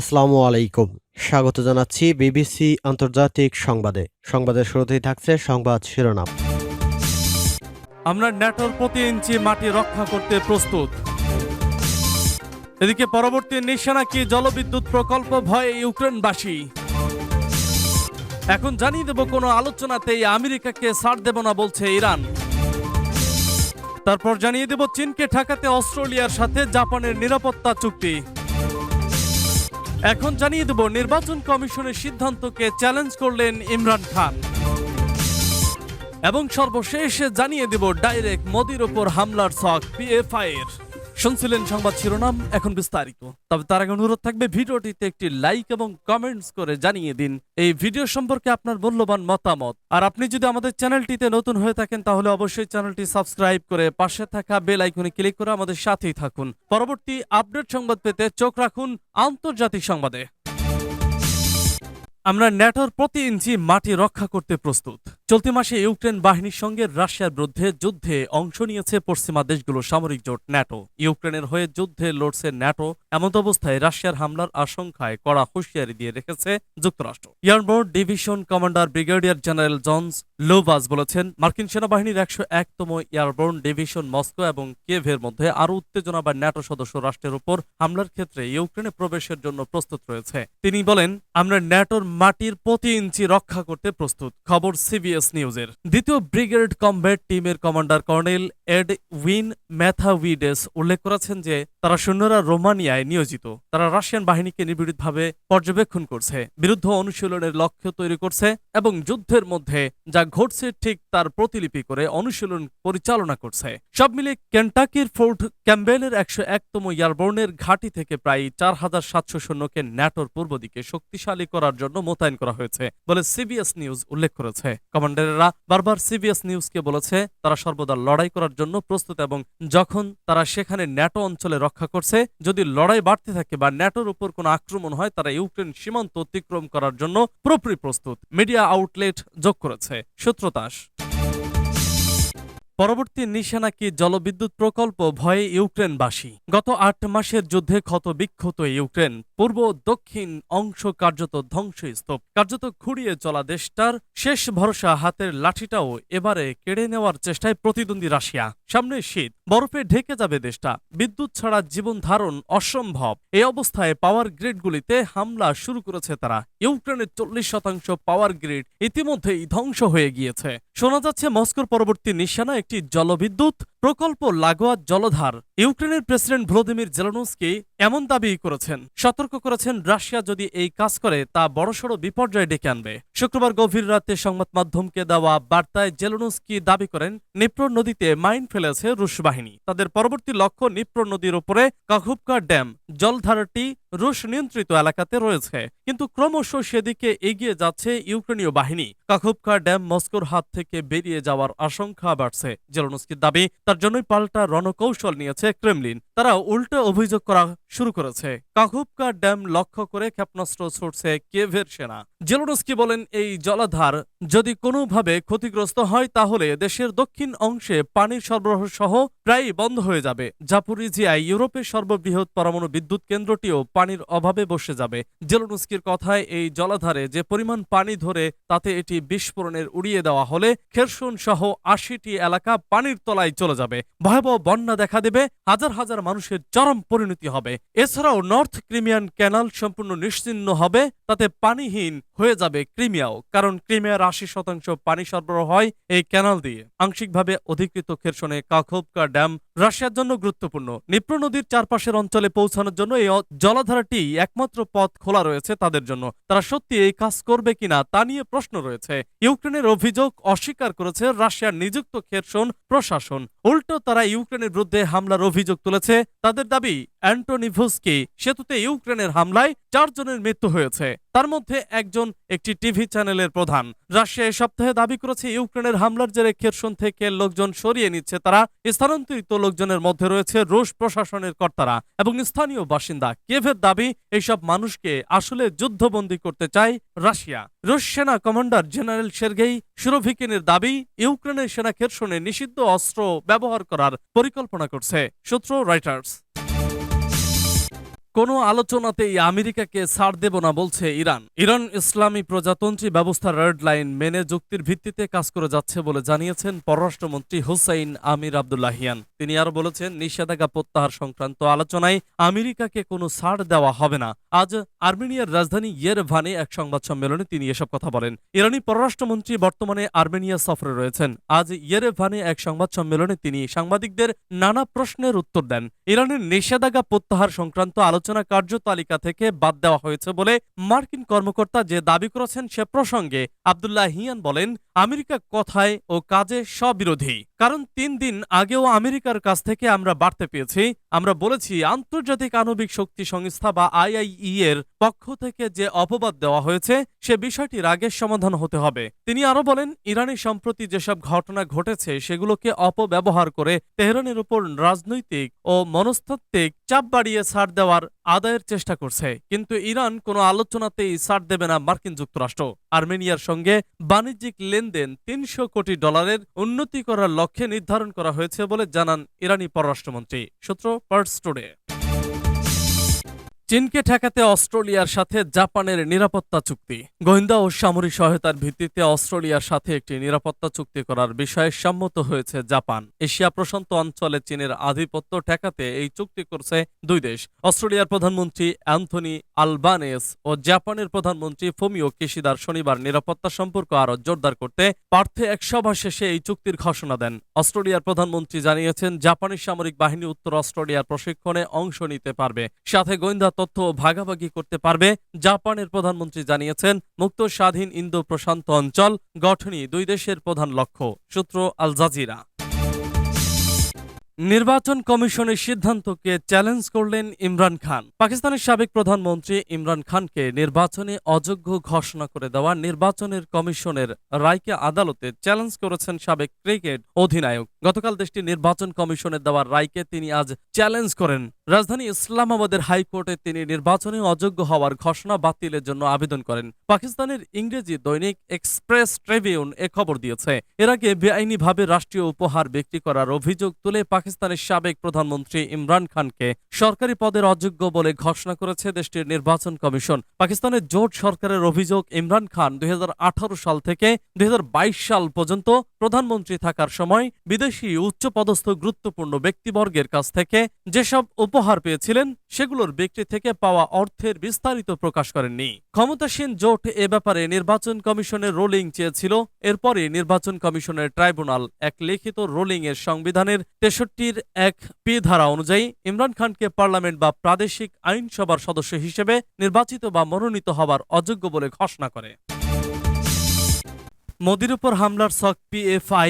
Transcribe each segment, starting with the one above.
আসসালামু আলাইকুম। স্বাগত জানাচ্ছি বিবিসি আন্তর্জাতিক সংবাদে। সংবাদের শুরুতেই থাকছে সংবাদ শিরোনাম। আমরা ন্যাটোর প্রতি ইঞ্চি মাটি রক্ষা করতে প্রস্তুত। এদিকে পরবর্তী নিশানা কি জলবিদ্যুৎ প্রকল্প ভয়ে ইউক্রেনবাসী? এখন জানিয়ে দেব কোনো আলোচনাতেই আমেরিকাকে ছাড় দেব না বলছে ইরান। তারপর জানিয়ে দেব চীনকে ঠেকাতে অস্ট্রেলিয়ার সাথে জাপানের নিরাপত্তা চুক্তি। এখন জানিয়ে দেব, নির্বাচন কমিশনের সিদ্ধান্তকে চ্যালেঞ্জ করলেন ইমরান খান। এবং সর্বশেষ জানিয়ে দেব ডাইরেক্ট মোদির ওপর হামলার ছক পিএফআই এর। শুনছিলেন সংবাদ শিরোনাম, এখন বিস্তারিত। তবে তার আগে অনুরোধ থাকবে ভিডিওটিতে একটি লাইক এবং কমেন্টস করে জানিয়ে দিন। এই ভিডিও সম্পর্কে আপনার মূল্যবান মতামত। আর আপনি যদি আমাদের চ্যানেলটিতে নতুন হয়ে থাকেন, তাহলে অবশ্যই চ্যানেলটি সাবস্ক্রাইব করে পাশে থাকা বেল আইকনে ক্লিক করে আমাদের সাথেই থাকুন। পরবর্তী আপডেট সংবাদ পেতে চোখ রাখুন আন্তর্জাতিক সংবাদে। আমরা ন্যাটোর প্রতি ইঞ্চি মাটি রক্ষা করতে প্রস্তুত। চলতি মাসে ইউক্রেন বাহিনীর সঙ্গে রাশিয়ার বিরুদ্ধে যুদ্ধে অংশ নিয়েছে পশ্চিমা দেশগুলো সামরিক জোট ন্যাটো। ইউক্রেনের হয়ে যুদ্ধে লড়ছে ন্যাটো এমন অবস্থায় রাশিয়ার হামলার আশঙ্কায় কড়া হুঁশিয়ারি দিয়ে রেখেছে যুক্তরাষ্ট্র। Airborne division commander brigadier general Johns Lubas বলেছেন, মার্কিন সেনাবাহিনীর একশো একতম এয়ারবোর্ন ডিভিশন মস্কো এবং কেভের মধ্যে আরও উত্তেজনা বা ন্যাটো সদস্য রাষ্ট্রের উপর হামলার ক্ষেত্রে ইউক্রেনে প্রবেশের জন্য প্রস্তুত রয়েছে। তিনি বলেন, আমরা ন্যাটোর মাটির প্রতি ইঞ্চি রক্ষা করতে প্রস্তুত। খবর সিবিএস নিউজের। দ্বিতীয় ব্রিগেড কমব্যাট টিমের কমান্ডার কর্নেল এড উইন ম্যাথাউইডেস উল্লেখ করেছেন যে তারা সৈন্যরা রোমানিয়ায় নিয়োজিত। তারা রাশিয়ান বাহিনীকে নিবিড়ভাবে পর্যবেক্ষণ করছে, বিরুদ্ধ অনুশীলনের লক্ষ্য তৈরি করছে এবং যুদ্ধের মধ্যে যা ঘটছে ঠিক তার প্রতিলিপি করে অনুশীলন পরিচালনা করছে। সব মিলে কেন্টাকির ফোর্ট ক্যাম্বেলের একশো একতম এয়ারবোর্নের ঘাঁটি থেকে প্রায় চার হাজার সাতশো সৈন্যকে ন্যাটোর পূর্ব দিকে শক্তিশালী করার জন্য মোতায়েন করা হয়েছে বলে সিবিএস নিউজ উল্লেখ করেছে। কমান্ডারেরা বারবার সিবিএস নিউজকে বলেছে, তারা সর্বদা লড়াই করার জন্য প্রস্তুত এবং যখন তারা সেখানে ন্যাটো অঞ্চলে রক্ষা করছে। যদি লড়াই বাড়তে থাকে বা ন্যাটোর উপর কোনো আক্রমণ হয়, তারা ইউক্রেন সীমান্ত অতিক্রম করার জন্য পুরোপুরি প্রস্তুত। মিডিয়া আউটলেট যোগ করেছে। সূত্রতাস। পরবর্তী নিশানা কি জলবিদ্যুৎ প্রকল্প ভয়ে ইউক্রেনবাসী? গত আট মাসের যুদ্ধে ক্ষত বিক্ষত ইউক্রেন, পূর্ব দক্ষিণ অংশ কার্যত ধ্বংসস্তূপ। কার্যত খুঁড়িয়ে চলা দেশটার শেষ ভরসা হাতের লাঠিটাও এবারে কেড়ে নেওয়ার চেষ্টায় প্রতিদ্বন্দ্বী রাশিয়া। সামনে শীত, বরফে ঢেকে যাবে দেশটা। বিদ্যুৎ ছাড়া জীবন ধারণ অসম্ভব। এই অবস্থায় পাওয়ার গ্রিডগুলিতে হামলা শুরু করেছে তারা। ইউক্রেনের চল্লিশ শতাংশ পাওয়ার গ্রিড ইতিমধ্যেই ধ্বংস হয়ে গিয়েছে। শোনা যাচ্ছে মস্কোর পরবর্তী নিশানা একটি জলবিদ্যুৎ প্রকল্প লাগোয়া জলধার ইউক্রেনের প্রেসিডেন্ট ভ্লোদিমির জেলানুস্কি এমন দাবি করেছেন। সতর্ক করেছেন, রাশিয়া যদি এই কাজ করে, তা বড়সড় বিপর্যয় ডেকে আনবে। শুক্রবার গভীর রাতে সংবাদ মাধ্যমকে দেওয়া বার্তায় জেলানুস্কি দাবি করেন, নিপ্র নদীতে মাইন ফেলেছে রুশ বাহিনী। তাদের পরবর্তী লক্ষ্য নিপ্র নদীর উপরে কাঘুপকা ড্যাম। জলধারাটি রুশ নিয়ন্ত্রিত এলাকাতে রয়েছে। কিন্তু ক্রমশ সেদিকে এগিয়ে যাচ্ছে ইউক্রেনীয় বাহিনী। কাখুবকা ড্যাম মস্কোর হাত থেকে বেরিয়ে যাওয়ার আশঙ্কা বাড়ছে। জেলনস্কির দাবি তার জন্যই পাল্টা রণকৌশল নিয়েছে ক্রেমলিন। তারা উল্টো অভিযোগ করা শুরু করেছে। কাকুবকা ড্যাম লক্ষ্য করে ক্ষেপণাস্ত্র ছুটছে কেভের সেনা। জেলোনস্কি বলেন, এই জলাধার যদি কোনোভাবে ক্ষতিগ্রস্ত হয়, তাহলে দেশের দক্ষিণ অংশে পানির সরবরাহ সহ প্রায় বন্ধ হয়ে যাবে। জাপুরিজিয়ায় ইউরোপের সর্ববৃহৎ পরমাণু বিদ্যুৎ কেন্দ্রটিও পানির অভাবে বসে যাবে। জেলোনস্কির কথায়, এই জলাধারে যে পরিমাণ পানি ধরে, তাতে এটি বিস্ফোরণের উড়িয়ে দেওয়া হলে খেরসুন সহ আশিটি এলাকা পানির তলায় চলে যাবে। ভয়াবহ বন্যা দেখা দেবে, হাজার হাজার মানুষের চরম পরিণতি হবে। এছাড়াও নর্থ ক্রিমিয়ান ক্যানাল সম্পূর্ণ নিশ্চিহ্ন হবে তাতে পানিহীন হয়ে যাবে ক্রিমিয়াও, কারণ ক্রিমিয়ার আশি শতাংশ পানি সরবরাহ হয় এই ক্যানাল দিয়ে। আংশিকভাবে অধিকৃত খেরসনে কাখোবকা ড্যাম রাশিয়ার জন্য গুরুত্বপূর্ণ। নিপ্র নদীর চারপাশের অঞ্চলে পৌঁছানোর জন্য এই জলাধারটি একমাত্র পথ খোলা রয়েছে তাদের জন্য। তারা সত্যি এই কাজ করবে কিনা তা নিয়ে প্রশ্ন রয়েছে। ইউক্রেনের অভিযোগ অস্বীকার করেছে রাশিয়ার নিযুক্ত খেরসন প্রশাসন। উল্টো তারা ইউক্রেনের বিরুদ্ধে হামলার অভিযোগ তুলেছে। তাদের দাবি, অ্যান্টোনিভুসকি সেতুতে ইউক্রেনের হামলায় চারজনের মৃত্যু হয়েছে। তার মধ্যে একজন একটি টিভি চ্যানেলের প্রধান। রাশিয়া এ সপ্তাহে দাবি করেছে, ইউক্রেনের হামলার জেরে খেরসন থেকে লোকজন সরিয়ে নিচ্ছে তারা। স্থানান্তরিত লোকজনের মধ্যে রয়েছে রুশ প্রশাসনের কর্তারা এবং স্থানীয় বাসিন্দা। কেভের দাবি, এইসব মানুষকে আসলে যুদ্ধবন্দী করতে চায় রাশিয়া। রুশ সেনা কমান্ডার জেনারেল সের্গেই সুরভিকিনের দাবি, ইউক্রেনের সেনা খেরসনে নিষিদ্ধ অস্ত্র ব্যবহার করার পরিকল্পনা করছে। সূত্র রাইটার্স কোনো আলোচনাতেই আমেরিকাকে ছাড় দেব না বলছে ইরান। ইরান ইসলামী প্রজাতন্ত্রী ব্যবস্থার রেড লাইন মেনে যুক্তির ভিত্তিতে কাজ করে যাচ্ছে বলে জানিয়েছেন পররাষ্ট্রমন্ত্রী হুসাইন আমির আবদুল্লাহিয়ান। তিনি আরও বলেছেন, নিষেধাজ্ঞা প্রত্যাহার সংক্রান্ত আলোচনায় আমেরিকাকে কোনো ছাড় দেওয়া হবে না। আজ আর্মেনিয়ার রাজধানী ইয়েরেভানে এক সংবাদ সম্মেলনে তিনি এসব কথা বলেন। ইরানি পররাষ্ট্রমন্ত্রী বর্তমানে আর্মেনিয়া সফরে রয়েছেন। আজ ইয়েরেভানে এক সংবাদ সম্মেলনে তিনি সাংবাদিকদের নানা প্রশ্নের উত্তর দেন। ইরানের নিষেধাজ্ঞা প্রত্যাহার সংক্রান্ত আলোচনা কার্যতালিকা থেকে বাদ দেওয়া হয়েছে বলে মার্কিন কর্মকর্তা যে দাবি করেছেন সে প্রসঙ্গে আবদুল্লাহ হিয়ান বলেন, আমেরিকা কথায় ও কাজে স্ববিরোধী। কারণ তিন দিন আগেও আমেরিকার কাছ থেকে আমরা বাড়তে পেয়েছি, আমরা বলেছি আন্তর্জাতিক আণবিক শক্তি সংস্থা বা আইআইই এর পক্ষ থেকে যে অপবাদ দেওয়া হয়েছে, সে বিষয়টির আগের সমাধান হতে হবে। তিনি আরও বলেন, ইরানি সম্প্রতি যেসব ঘটনা ঘটেছে, সেগুলোকে অপব্যবহার করে তেহরানের উপর রাজনৈতিক ও মনস্তাত্ত্বিক চাপ বাড়িয়ে ছাড় দেওয়ার আদায়ের চেষ্টা করছে। কিন্তু ইরান কোনো আলোচনাতেই ছাড় দেবে না মার্কিন যুক্তরাষ্ট্র। আর্মেনিয়ার সঙ্গে বাণিজ্যিক লেনদেন তিনশো কোটি ডলারের উন্নতি করার লক্ষ্যে নির্ধারণ করা হয়েছে বলে জানান ইরানি পররাষ্ট্রমন্ত্রী। সূত্র পার্টস টুডে চীনকে ঠেকাতে অস্ট্রেলিয়ার সাথে জাপানের নিরাপত্তা চুক্তি। গোয়েন্দা ও সামরিক সহায়তার ভিত্তিতে অস্ট্রেলিয়ার সাথে একটি নিরাপত্তা চুক্তি করার বিষয়ে সম্মত হয়েছে জাপান। এশিয়া প্রশান্ত অঞ্চলে চীনের আধিপত্য ঠেকাতে এই চুক্তি করছে দুই দেশ। অস্ট্রেলিয়ার প্রধানমন্ত্রী অ্যান্থনি আলবানেস ও জাপানের প্রধানমন্ত্রী ফুমিও কিশিদার শনিবার নিরাপত্তা সম্পর্ক আরও জোরদার করতে পার্থে এক সভা শেষে এই চুক্তির ঘোষণা দেন। অস্ট্রেলিয়ার প্রধানমন্ত্রী জানিয়েছেন, জাপানি সামরিক বাহিনী উত্তর অস্ট্রেলিয়ার প্রশিক্ষণে অংশ নিতে পারবে। সাথে গোয়েন্দা তথ্য ভাগাভাগি করতে পারবে, জাপানের প্রধানমন্ত্রী জানিয়েছেন, মুক্ত স্বাধীন ইন্দো প্রশান্ত অঞ্চল গঠনই দুই দেশের প্রধান লক্ষ্য, সূত্র আল জাজিরা। নির্বাচন কমিশনের সিদ্ধান্তকে চ্যালেঞ্জ করলেন ইমরান খান। পাকিস্তানের সাবেক প্রধানমন্ত্রী ইমরান খানকে নির্বাচনে অযোগ্য ঘোষণা করে দেওয়া নির্বাচনের কমিশনের রায়কে আদালতে চ্যালেঞ্জ করেছেন সাবেক ক্রিকেট অধিনায়ক। গতকাল দেশটির নির্বাচন কমিশনের দেওয়া রায়কে তিনি আজ চ্যালেঞ্জ করেন। রাজধানী ইসলামাবাদের হাইকোর্টে তিনি নির্বাচনে অযোগ্য হওয়ার ঘোষণা বাতিলের জন্য আবেদন করেন। পাকিস্তানের ইংরেজি দৈনিক এক্সপ্রেস ট্রিবিউন এ খবর দিয়েছে, এর আগে বেআইনিভাবে রাষ্ট্রীয় উপহার বিক্রি করার অভিযোগ তুলে পাকিস্তানের সাবেক প্রধানমন্ত্রী ইমরান খানকে সরকারি পদের অযোগ্য বলে ঘোষণা করেছে দেশটির নির্বাচন কমিশন। পাকিস্তানের জোট সরকারের অভিযোগ, ইমরান খান দুই হাজার আঠারো সাল থেকে দুই হাজার বাইশ সাল পর্যন্ত প্রধানমন্ত্রী থাকার সময় বিদেশি উচ্চপদস্থ গুরুত্বপূর্ণ ব্যক্তিবর্গের কাছ থেকে যেসব উপহার পেয়েছিলেন, সেগুলোর বিক্রি থেকে পাওয়া অর্থের বিস্তারিত প্রকাশ করেননি। ক্ষমতাসীন জোট এ ব্যাপারে নির্বাচন কমিশনের রোলিং চেয়েছিল এরপরে নির্বাচন কমিশনের ট্রাইব্যুনাল এক লিখিত রোলিং এর সংবিধানের তেষট্টির এক পি ধারা অনুযায়ী ইমরান খানকে পার্লামেন্ট বা প্রাদেশিক আইনসভার সদস্য হিসেবে নির্বাচিত বা মনোনীত হবার অযোগ্য বলে ঘোষণা করে। মোদির উপর হামলার সক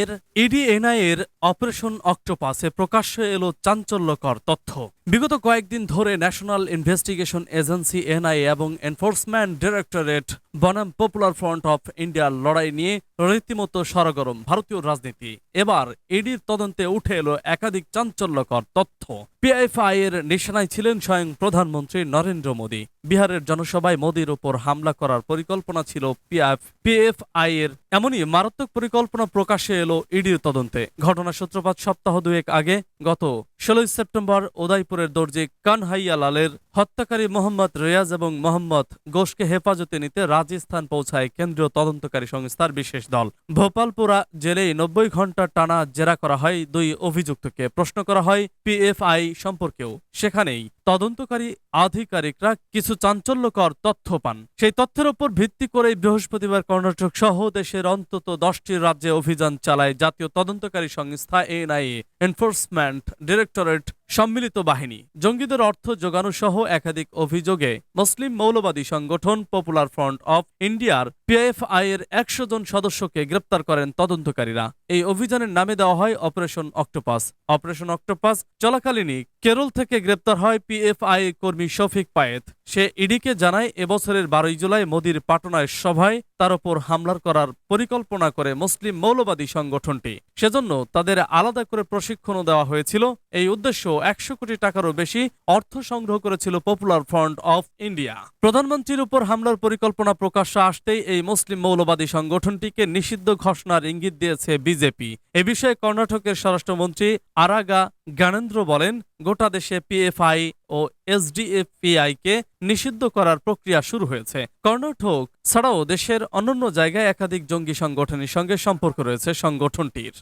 এর ইডিএনআই এর অপারেশন অক্টোপাসে প্রকাশ্যে এলো চাঞ্চল্যকর তথ্য। বিগত কয়েকদিন ধরে ন্যাশনাল ইনভেস্টিগেশন এজেন্সি এনআইএ এবং এনফোর্সমেন্ট ডিরেক্টরেট বনাম পপুলার ফ্রন্ট অফ ইন্ডিয়ার লড়াই নিয়ে রীতিমতো সরগরম ভারতীয় রাজনীতি। এবার ইডির তদন্তে উঠে এলো একাধিক চাঞ্চল্যকর তথ্য। পিএফআই এর নিশানায় ছিলেন স্বয়ং প্রধানমন্ত্রী নরেন্দ্র মোদী। বিহারের জনসভায় মোদীর উপর হামলা করার পরিকল্পনা ছিল পিএফ, পিএফআই এর। এমনই মারাত্মক পরিকল্পনা প্রকাশে এলো ইডির তদন্তে। ঘটনার সূত্রপাত সপ্তাহ দুয়েক আগে, গত ষোলোই সেপ্টেম্বর, উদয়পুরের দর্জি কানহাইয়া লালের হত্যাকারী মোহাম্মদ রেয়াজ এবং মোহাম্মদ ঘোষকে হেফাজতে নিতে রাজস্থান পৌঁছায় কেন্দ্রীয় তদন্তকারী সংস্থার বিশেষ দল। ভোপালপুরা জেলেই নব্বই ঘণ্টা টানা জেরা করা হয় দুই অভিযুক্তকে। প্রশ্ন করা হয়, পিএফআই সম্পর্কেও। সেখানেই তদন্তকারী আধিকারিকরা কিছু চাঞ্চল্যকর তথ্য পান। সেই তথ্যের উপর ভিত্তি করেই বৃহস্পতিবার কর্ণাটক সহ দেশের অন্তত দশটি রাজ্যে অভিযান চালায় জাতীয় তদন্তকারী সংস্থা এনআইএ এনফোর্সমেন্ট ডিরেক্টরেট সম্মিলিত বাহিনী, জঙ্গিদের অর্থ যোগানো সহ একাধিক অভিযোগে মুসলিম মৌলবাদী সংগঠন পপুলার ফ্রন্ট অফ ইন্ডিয়ার পিএফআই এর একশো জন সদস্যকে গ্রেপ্তার করেন তদন্তকারীরা। এই অভিযানের নামে দেওয়া হয় অপারেশন অক্টোপাস। অপারেশন অক্টোপাস চলাকালীনই কেরল থেকে গ্রেপ্তার হয় পিএফআই কর্মী শফিক পায়েত। সে ইডিকে জানায়, এবছরের বারোই জুলাই মোদির পাটনায় সভায় তার উপর হামলার করার পরিকল্পনা করে মুসলিম মৌলবাদী সংগঠনটি। সেজন্য তাদের আলাদা করে প্রশিক্ষণও দেওয়া হয়েছিল। এই উদ্দেশ্য একশো কোটি টাকারও বেশি অর্থ সংগ্রহ করেছিল পপুলার ফ্রন্ট অফ ইন্ডিয়া প্রধানমন্ত্রীর উপর হামলার পরিকল্পনা প্রকাশ্যে আসতেই এই মুসলিম মৌলবাদী সংগঠনটিকে নিষিদ্ধ ঘোষণার ইঙ্গিত দিয়েছে বিজেপি। এ বিষয়ে কর্ণাটকের স্বরাষ্ট্রমন্ত্রী আরাগা জ্ঞানেন্দ্র বলেন, গোটা দেশে পিএফআই ও এসডিএফপিআইকে নিষিদ্ধ করার প্রক্রিয়া শুরু হয়েছে। কর্ণাটক ছাড়াও দেশের অন্যান্য জায়গায় একাধিক জঙ্গি সংগঠনের সঙ্গে সম্পর্ক রয়েছে সংগঠনটির।